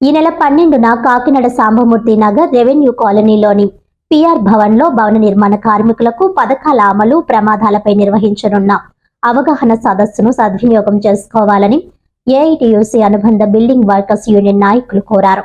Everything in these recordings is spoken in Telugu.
ఈ నెల పన్నెండున కాకినాడ సాంబమూర్తి నగర్ రెవెన్యూ కాలనీలోని పిఆర్ భవన్లో భవన నిర్మాణ కార్మికులకు పథకాల అమలు ప్రమాదాలపై నిర్వహించనున్న అవగాహన సదస్సును సద్వినియోగం చేసుకోవాలని ఏఐటియుసి అనుబంధ బిల్డింగ్ వర్కర్స్ యూనియన్ నాయకులు కోరారు.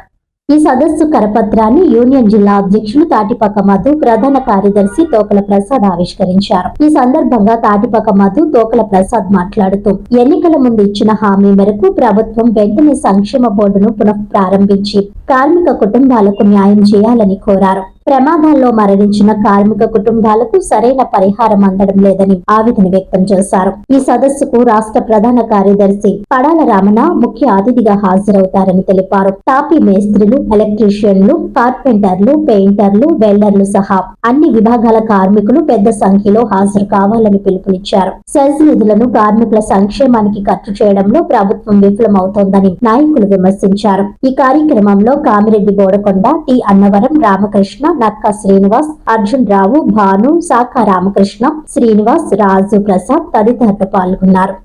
ఈ సదస్సు కరపత్రాన్ని యూనియన్ జిల్లా అధ్యక్షులు తాటిపక్క మధు ప్రధాన కార్యదర్శి తోకల ప్రసాద్ ఆవిష్కరించారు. ఈ సందర్భంగా తాటిపక్క మధు తోకల ప్రసాద్ మాట్లాడుతూ ఎన్నికల ముందు ఇచ్చిన హామీ మేరకు ప్రభుత్వం వెంటనే సంక్షేమ బోర్డును పునః ప్రారంభించి కార్మిక కుటుంబాలకు న్యాయం చేయాలని కోరారు. ప్రమాదాల్లో మరణించిన కార్మిక కుటుంబాలకు సరైన పరిహారం అందడం లేదని ఆవేదన వ్యక్తం చేశారు. ఈ సదస్సుకు రాష్ట్ర ప్రధాన కార్యదర్శి పడాల రామన ముఖ్య అతిథిగా హాజరవుతారని తెలిపారు. తాపీ మేస్త్రులు ఎలక్ట్రీషియన్లు కార్పెంటర్లు పెయింటర్లు వెల్డర్లు సహా అన్ని విభాగాల కార్మికులు పెద్ద సంఖ్యలో హాజరు కావాలని పిలుపునిచ్చారు. సెజ్ నిధులను కార్మికుల సంక్షేమానికి ఖర్చు చేయడంలో ప్రభుత్వం విఫలమవుతోందని నాయకులు విమర్శించారు. ఈ కార్యక్రమంలో కామిరెడ్డి బోడకొండ టి అన్నవరం రామకృష్ణ నక్క శ్రీనివాస్ అర్జున్ రావు భాను శాఖ రామకృష్ణ శ్రీనివాస్ రాజు ప్రసాద్ తదితరులు పాల్గొన్నారు.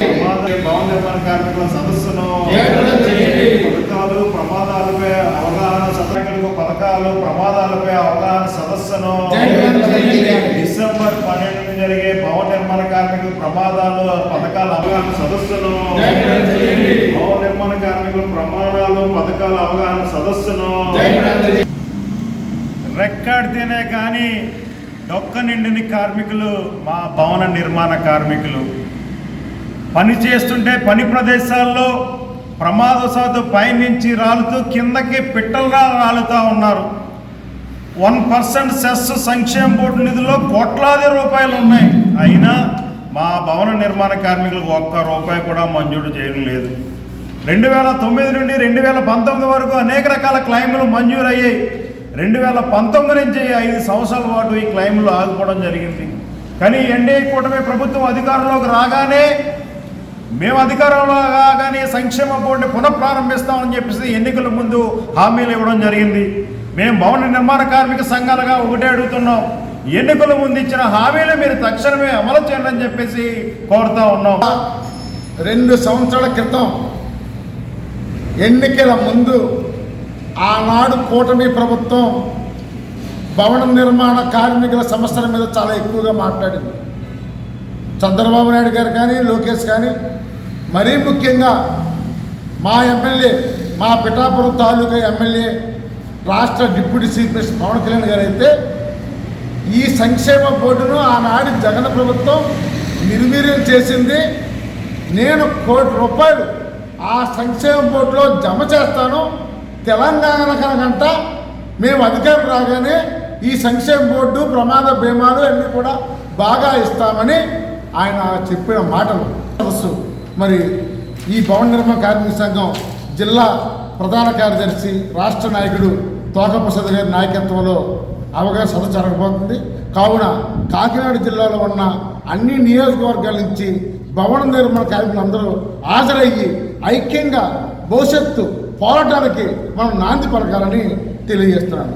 భవన నిర్మాణ కార్మికుల సదస్సును పథకాలు ప్రమాదాలపై అవగాహన సదస్సులకు పథకాలు ప్రమాదాలపై అవగాహన సదస్సును డిసెంబర్ పన్నెండున జరిగే భవన నిర్మాణ కార్మికుల ప్రమాదాలు పథకాల అవగాహన సదస్సును భవన నిర్మాణ కార్మికుల ప్రమాణాలు పథకాల అవగాహన సదస్సును రెక్కాడితేనే కానీ డొక్క నిండిని కార్మికులు మా భవన నిర్మాణ కార్మికులు. పని చేస్తుంటే పని ప్రదేశాల్లో ప్రమాదశాత్తు పైనుంచి రాలుతూ కిందకి పిట్టలుగా రాలుతూ ఉన్నారు. వన్ పర్సెంట్ సెస్ సంక్షేమ బోర్డు నిధుల్లో కోట్లాది రూపాయలు ఉన్నాయి. అయినా మా భవన నిర్మాణ కార్మికులకు ఒక్క రూపాయి కూడా మంజూరు చేయడం లేదు. రెండు వేల తొమ్మిది నుండి రెండు వేల పంతొమ్మిది వరకు అనేక రకాల క్లైములు మంజూరు అయ్యాయి రెండు వేల పంతొమ్మిది నుంచి ఐదు సంవత్సరాల పాటు ఈ క్లైములు ఆగిపోవడం జరిగింది. కానీ ఎన్డీఏ కూటమి ప్రభుత్వం అధికారంలోకి రాగానే మేము అధికారంలో కాగానే సంక్షేమ బోర్డుని పునఃప్రారంభిస్తామని చెప్పేసి ఎన్నికల ముందు హామీలు ఇవ్వడం జరిగింది. మేము భవన నిర్మాణ కార్మిక సంఘాలుగా ఒకటే అడుగుతున్నాం. ఎన్నికల ముందు ఇచ్చిన హామీలు మీరు తక్షణమే అమలు చేయండి అని చెప్పేసి కోరుతా ఉన్నాం. రెండు సంవత్సరాల క్రితం ఎన్నికల ముందు ఆనాడు కూటమి ప్రభుత్వం భవన నిర్మాణ కార్మికుల సమస్యల మీద చాలా ఎక్కువగా మాట్లాడింది. చంద్రబాబు నాయుడు గారు కానీ లోకేష్ కానీ మరీ ముఖ్యంగా మా ఎమ్మెల్యే మా పిఠాపురం తాలూకా ఎమ్మెల్యే రాష్ట్ర deputy chief minister Pawan Kalyan garu అయితే ఈ సంక్షేమ బోర్డును ఆనాడు జగన్ ప్రభుత్వం నిర్వీర్యం చేసింది. నేను కోటి రూపాయలు ఆ సంక్షేమ బోర్డులో జమ చేస్తాను. తెలంగాణ కనుకంట మేము అధికారం రాగానే ఈ సంక్షేమ బోర్డు ప్రమాద బీమాలు అన్నీ కూడా బాగా ఇస్తామని ఆయన చెప్పిన మాటలు సదస్సు మరి ఈ భవన నిర్మాణ కార్మిక సంఘం జిల్లా ప్రధాన కార్యదర్శి రాష్ట్ర నాయకుడు తోకప్రసాద్ గారి నాయకత్వంలో అవగాహన సభ జరగబోతుంది. కావున కాకినాడ జిల్లాలో ఉన్న అన్ని నియోజకవర్గాల నుంచి భవన నిర్మాణ కార్మికులందరూ హాజరయ్యి ఐక్యంగా భవిష్యత్తు పోరాటానికి మనం నాంది పలకాలని తెలియజేస్తున్నాను.